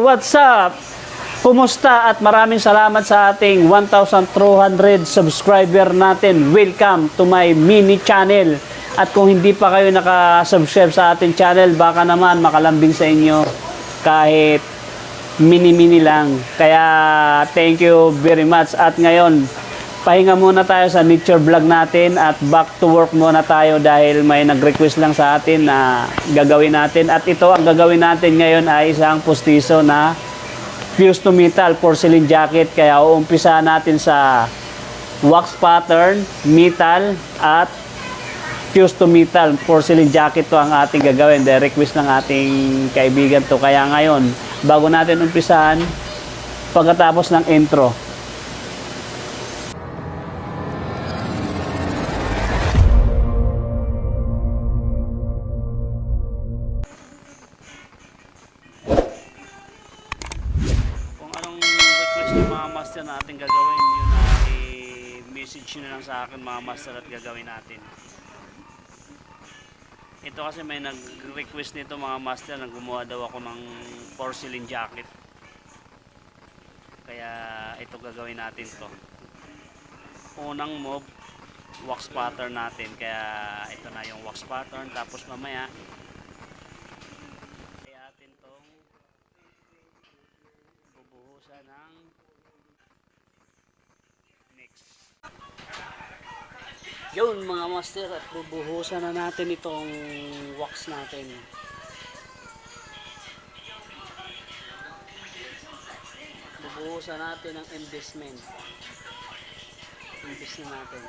what's up? Kumusta at maraming salamat sa ating 1,200 subscriber natin. Welcome to my mini channel. At kung hindi pa kayo nakasubscribe sa ating channel, baka naman makalambing sa inyo kahit mini-mini lang. Kaya thank you very much. At ngayon, pahinga muna tayo sa nature vlog natin at back to work muna tayo dahil may nag-request lang sa atin na gagawin natin. At ito ang gagawin natin ngayon ay isang pustiso na fused to metal porcelain jacket. Kaya uumpisa natin sa wax pattern, metal at fused to metal porcelain jacket to ang ating gagawin. The request ng ating kaibigan to. Kaya ngayon, bago natin umpisahan, pagkatapos ng intro, request ng mga master na ating gagawin, yun ay message nyo na lang sa akin mga master at gagawin natin. Ito kasi may nag-request nito mga master na gumawa daw ako ng porcelain jacket. Kaya ito gagawin natin to. Unang move, wax pattern natin. Kaya ito na yung wax pattern. Tapos mamaya, ay atin tong bubuhusan ng mix. Yun mga master at bubuhusan na natin itong wax natin. Bubuhusan natin ang investment. Invest na natin.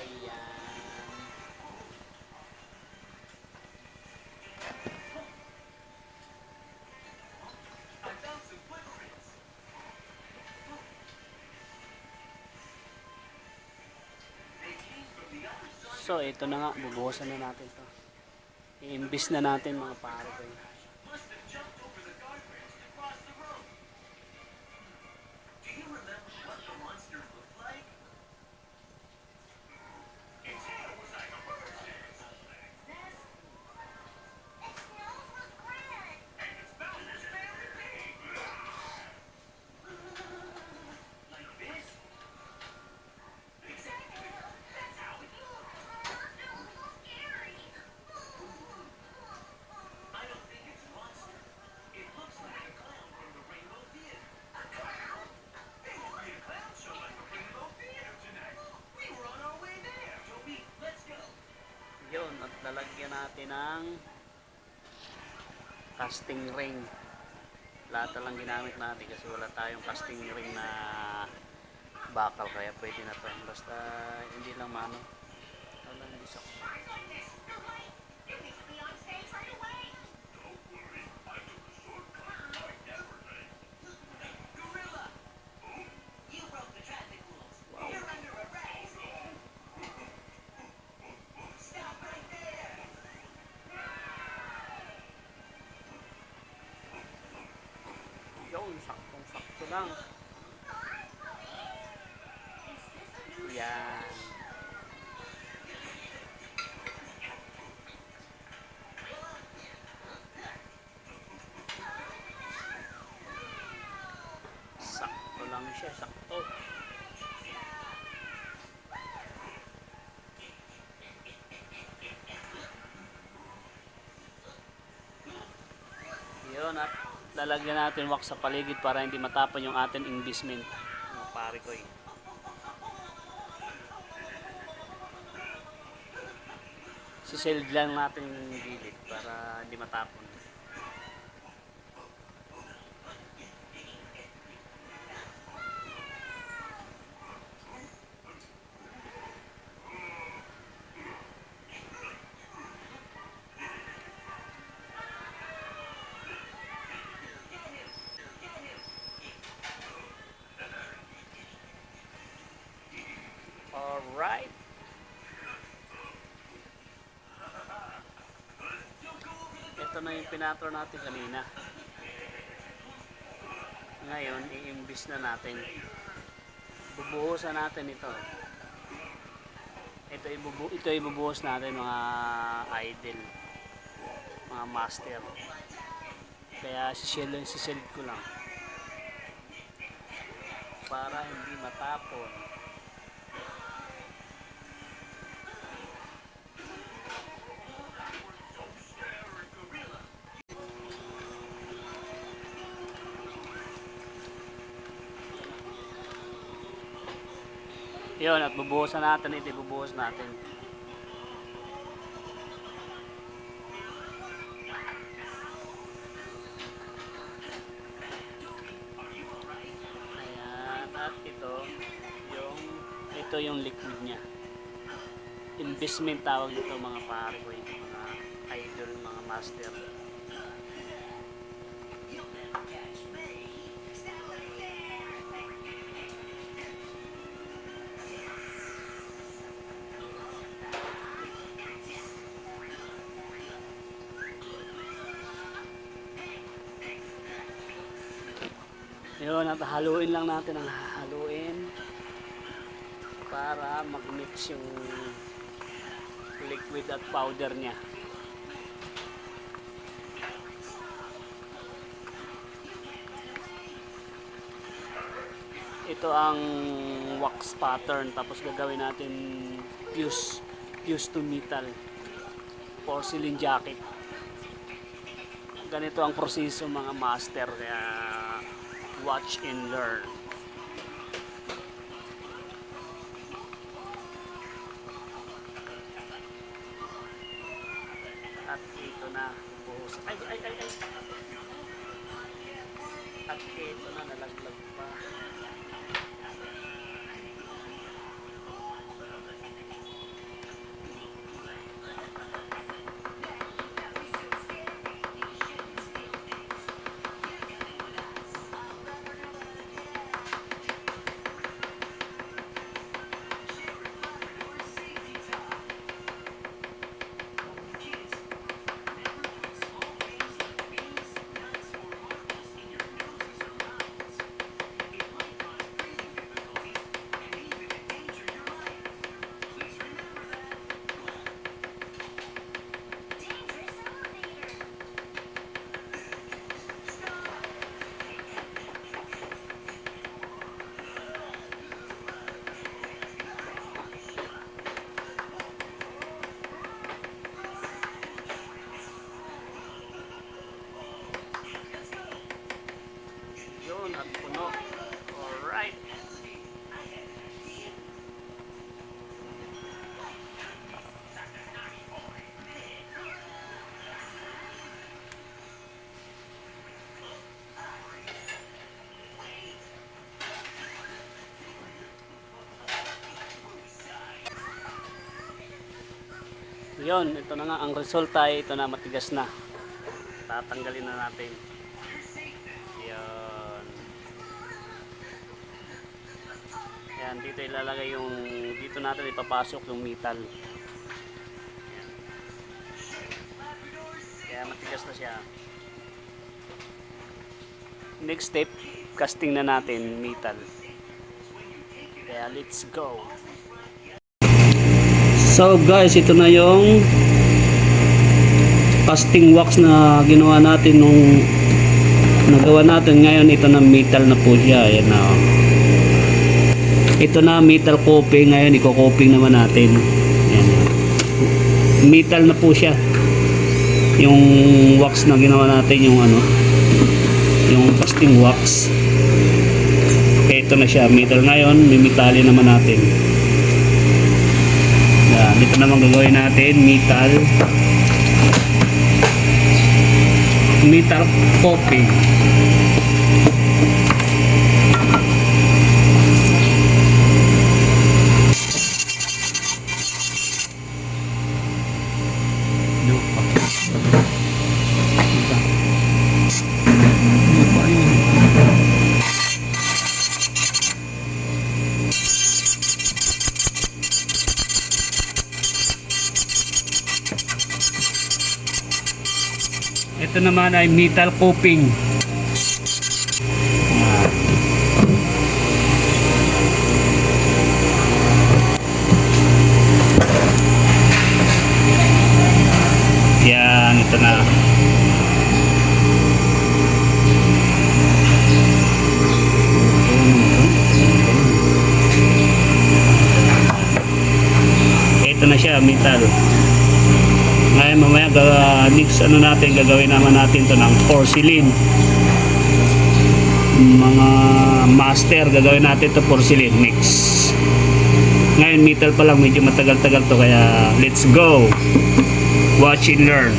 Ayan. Ito na nga. Bubuhusan na natin to. I-imbis na natin mga pare ko. Lalagyan natin ng casting ring. Lahat lang ginamit natin kasi wala tayong casting ring na bakal kaya pwede na to. Basta hindi lang mano. Wala hindi sa Yun, saktong-sakto lang. Yan. Sakto lang siya, sakto. Yun at lalagyan natin wax sa paligid para hindi matapon yung ating investment. Mga pare ko eh. Siseld lang natin yung gilid para hindi matapon. Alright. Ito na yung pinatro natin kanina. Ngayon, i-imbis na natin. Bubuhusan natin ito. Ito ibubu ito ibubuhos natin mga idol. Mga master. Kaya sisil sisil ko lang. Para hindi matapon. Yun, at bubuhusan natin ito, ibubuhos natin. Ayan, at ito, yung, ito yung liquid niya. Investment tawag nito mga pare ko, mga idol, mga master. Yun, at haluin lang natin ang haluin para mag-mix yung liquid at powder niya. Ito ang wax pattern tapos gagawin natin fuse fuse to metal porcelain jacket. Ganito ang proseso mga master kaya watch and learn. At ito na, buhos. Ay, ay, ay, ay. At ito na, nalaglag pa. Yun, ito na nga. Ang resulta ay ito na matigas na. Tatanggalin na natin. Yan. Yan, dito ilalagay yung, dito natin ipapasok yung metal. Yan. Kaya matigas na siya. Next step, casting na natin metal. Kaya let's go. So guys, ito na yung casting wax na ginawa natin nung nagawa natin ngayon. Ito na metal na po siya. Ayan na oh. ito na metal coping. Ngayon i-coping naman natin. Ayan. Metal na po siya. Yung wax na ginawa natin yung ano yung casting wax. Kaya ito na siya metal. Ngayon mimitali naman natin yan ito naman gagawin natin metal. Metal coping Ito naman ay metal coping. Yan, ito na. Ito na siya, metal. Ngayon mamaya gaga, next ano natin gagawin naman natin to ng porcelain. Mga master gagawin natin to porcelain mix. Ngayon metal pa lang medyo matagal-tagal to kaya let's go. Watch and learn.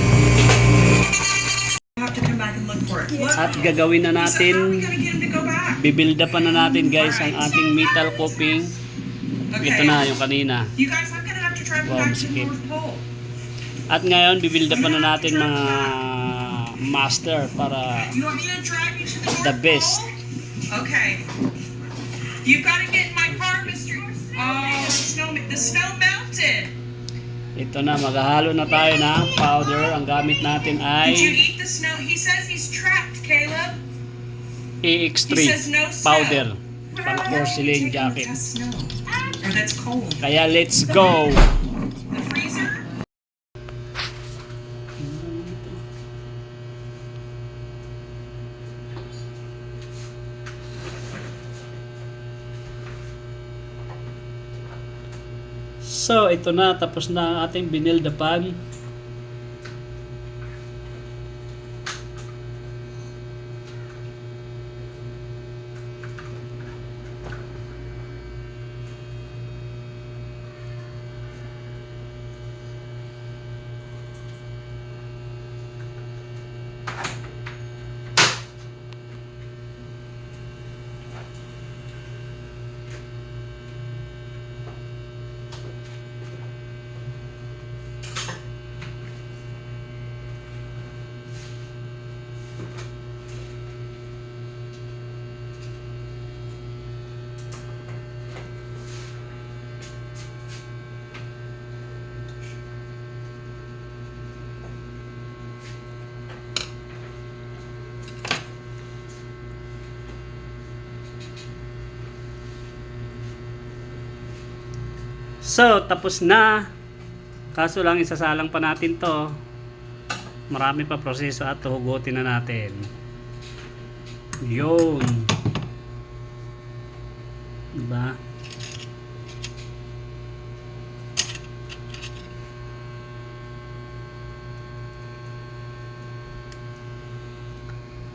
At gagawin na natin bibilda pa na natin guys ang ating metal coping. Ito na yung kanina. Wow, back At ngayon bibilda pa na natin mga master para the best. Okay. You've got to get in my car, Mr. Oh, the snow, the snow melted. Ito na, maghahalo na tayo ng powder. Ang gamit natin Did you ay eat the snow? He says he's trapped, Caleb. AX3 He says no snow. powder pang porcelain jacket. Or that's cold. Kaya let's go! So, ito na. Tapos na ang ating binildapan. So, tapos na. Kaso lang isasalang pa natin to. Marami pa proseso at hugutin na natin. Yun. Diba?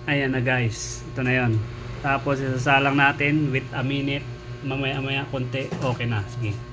Ayan na guys. Ito na yon. Tapos isasalang natin with a minute. Mamaya-maya konti. Okay na. Sige.